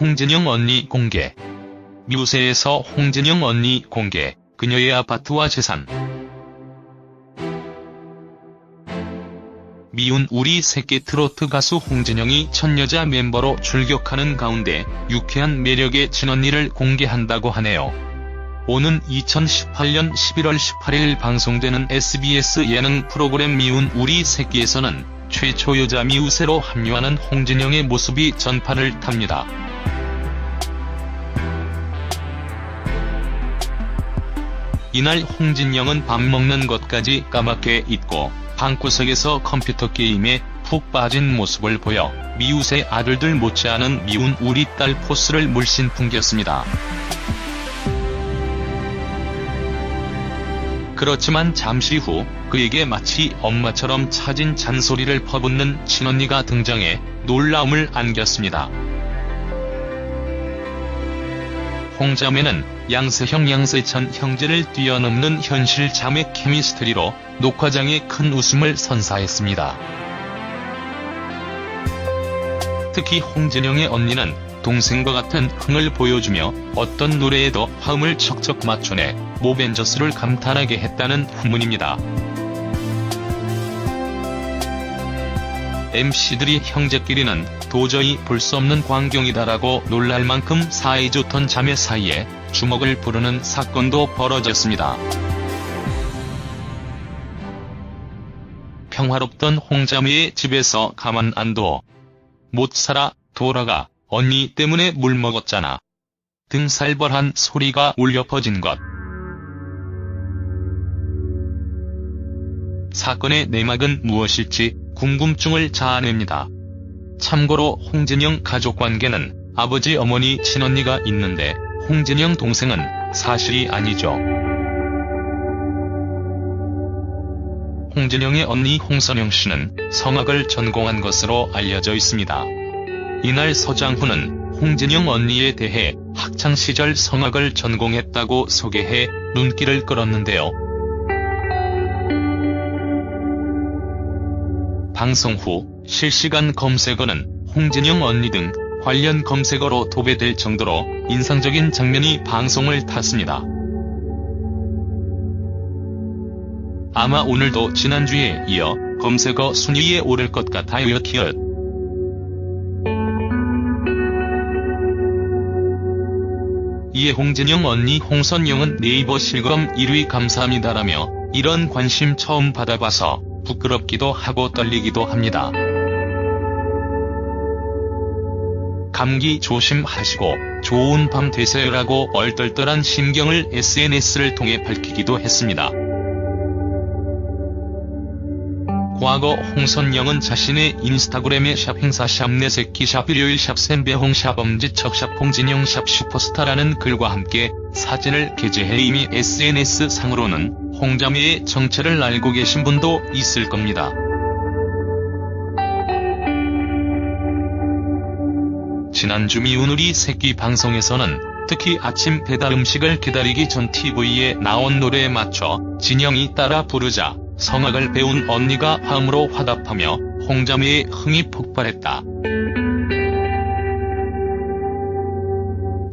홍진영 언니 공개. 미우새에서 홍진영 언니 공개, 그녀의 아파트와 재산. 미운 우리 새끼 트로트 가수 홍진영이 첫 여자 멤버로 출격하는 가운데 유쾌한 매력의 친언니를 공개한다고 하네요. 오는 2018년 11월 18일 방송되는 SBS 예능 프로그램 미운 우리 새끼에서는 최초 여자 미우새로 합류하는 홍진영의 모습이 전파를 탑니다. 이날 홍진영은 밥 먹는 것까지 까맣게 잊고 방구석에서 컴퓨터 게임에 푹 빠진 모습을 보여 미우새 아들들 못지않은 미운 우리 딸 포스를 물씬 풍겼습니다. 그렇지만 잠시 후 그에게 마치 엄마처럼 차진 잔소리를 퍼붓는 친언니가 등장해 놀라움을 안겼습니다. 홍자매는 양세형 양세찬 형제를 뛰어넘는 현실 자매 케미스트리로 녹화장에 큰 웃음을 선사했습니다. 특히 홍진영의 언니는 동생과 같은 흥을 보여주며 어떤 노래에도 화음을 척척 맞춰내 모벤져스를 감탄하게 했다는 후문입니다. MC들이 형제끼리는 도저히 볼 수 없는 광경이다라고 놀랄 만큼 사이좋던 자매 사이에 주먹을 부르는 사건도 벌어졌습니다. 평화롭던 홍자매의 집에서 가만 안 둬. 못 살아, 돌아가, 언니 때문에 물 먹었잖아. 등 살벌한 소리가 울려 퍼진 것. 사건의 내막은 무엇일지 궁금증을 자아냅니다. 참고로 홍진영 가족관계는 아버지 어머니 친언니가 있는데 홍진영 동생은 사실이 아니죠. 홍진영의 언니 홍선영 씨는 성악을 전공한 것으로 알려져 있습니다. 이날 서장훈은 홍진영 언니에 대해 학창시절 성악을 전공했다고 소개해 눈길을 끌었는데요. 방송 후 실시간 검색어는 홍진영 언니 등 관련 검색어로 도배될 정도로 인상적인 장면이 방송을 탔습니다. 아마 오늘도 지난주에 이어 검색어 순위에 오를 것 같아요. 키읔. 이에 홍진영 언니 홍선영은 네이버 실검 1위 감사합니다라며 이런 관심 처음 받아봐서 부끄럽기도 하고 떨리기도 합니다. 감기 조심하시고 좋은 밤 되세요라고 얼떨떨한 심경을 SNS를 통해 밝히기도 했습니다. 과거 홍선영은 자신의 인스타그램에 샵 행사 샵 내새끼 샵 일요일 샵 샘배홍 샵 엄지척 샵 홍진영 샵 슈퍼스타라는 글과 함께 사진을 게재해 이미 SNS 상으로는 홍자매의 정체를 알고 계신 분도 있을 겁니다. 지난주 미운우리 새끼 방송에서는 특히 아침 배달 음식을 기다리기 전 TV에 나온 노래에 맞춰 진영이 따라 부르자 성악을 배운 언니가 화음으로 화답하며 홍자매의 흥이 폭발했다.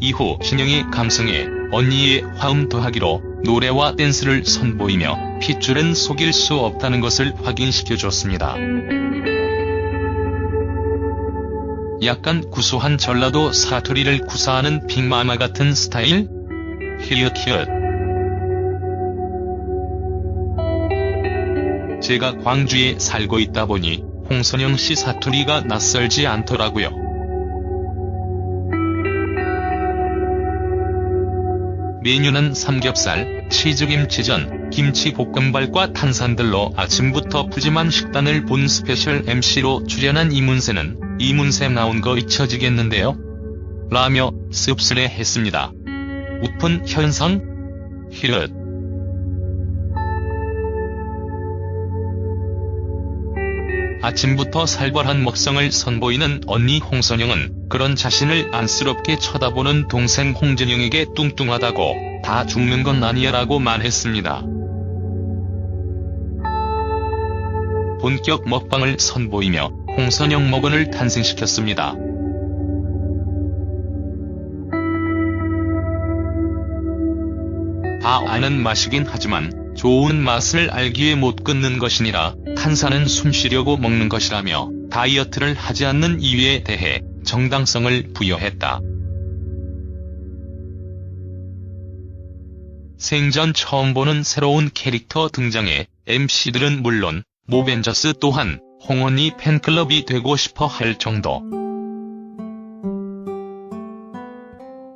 이후 진영이 감성에 언니의 화음 더하기로 노래와 댄스를 선보이며 핏줄은 속일 수 없다는 것을 확인시켜줬습니다. 약간 구수한 전라도 사투리를 구사하는 빅마마 같은 스타일? 히읗히읗 제가 광주에 살고 있다 보니 홍선영 씨 사투리가 낯설지 않더라고요. 메뉴는 삼겹살, 치즈김치전, 김치볶음밥과 탄산들로 아침부터 푸짐한 식단을 본 스페셜 MC로 출연한 이문세는 이문세 나온 거 잊혀지겠는데요? 라며 씁쓸해 했습니다. 웃픈 현상? 히읗 아침부터 살벌한 먹성을 선보이는 언니 홍선영은 그런 자신을 안쓰럽게 쳐다보는 동생 홍진영에게 뚱뚱하다고 다 죽는 건 아니야 라고 말했습니다. 본격 먹방을 선보이며 홍선영 먹은을 탄생시켰습니다. 다 아는 맛이긴 하지만 좋은 맛을 알기에 못 끊는 것이니라 탄산은 숨쉬려고 먹는 것이라며 다이어트를 하지 않는 이유에 대해 정당성을 부여했다. 생전 처음 보는 새로운 캐릭터 등장에 MC들은 물론 모벤져스 또한 홍언니 팬클럽이 되고 싶어 할 정도.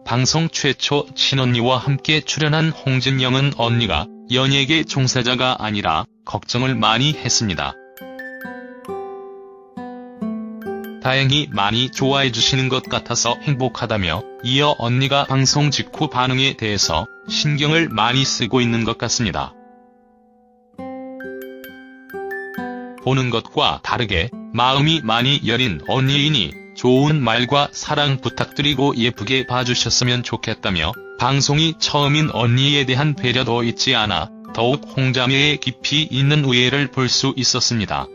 방송 최초 친언니와 함께 출연한 홍진영은 언니가 연예계 종사자가 아니라 걱정을 많이 했습니다. 다행히 많이 좋아해 주시는 것 같아서 행복하다며 이어 언니가 방송 직후 반응에 대해서 신경을 많이 쓰고 있는 것 같습니다. 보는 것과 다르게 마음이 많이 여린 언니이니 좋은 말과 사랑 부탁드리고 예쁘게 봐주셨으면 좋겠다며 방송이 처음인 언니에 대한 배려도 잊지 않아 더욱 홍자매의 깊이 있는 우애를 볼 수 있었습니다.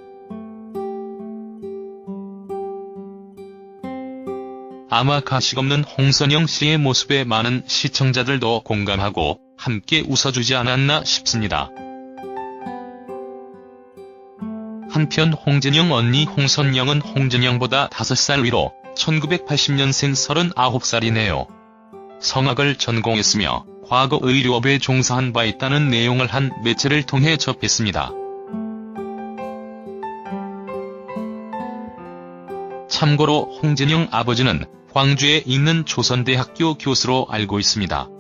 아마 가식 없는 홍선영 씨의 모습에 많은 시청자들도 공감하고 함께 웃어주지 않았나 싶습니다. 한편 홍진영 언니 홍선영은 홍진영보다 5살 위로 1980년생 39살이네요. 성악을 전공했으며 과거 의료업에 종사한 바 있다는 내용을 한 매체를 통해 접했습니다. 참고로 홍진영 아버지는 광주에 있는 조선대학교 교수로 알고 있습니다.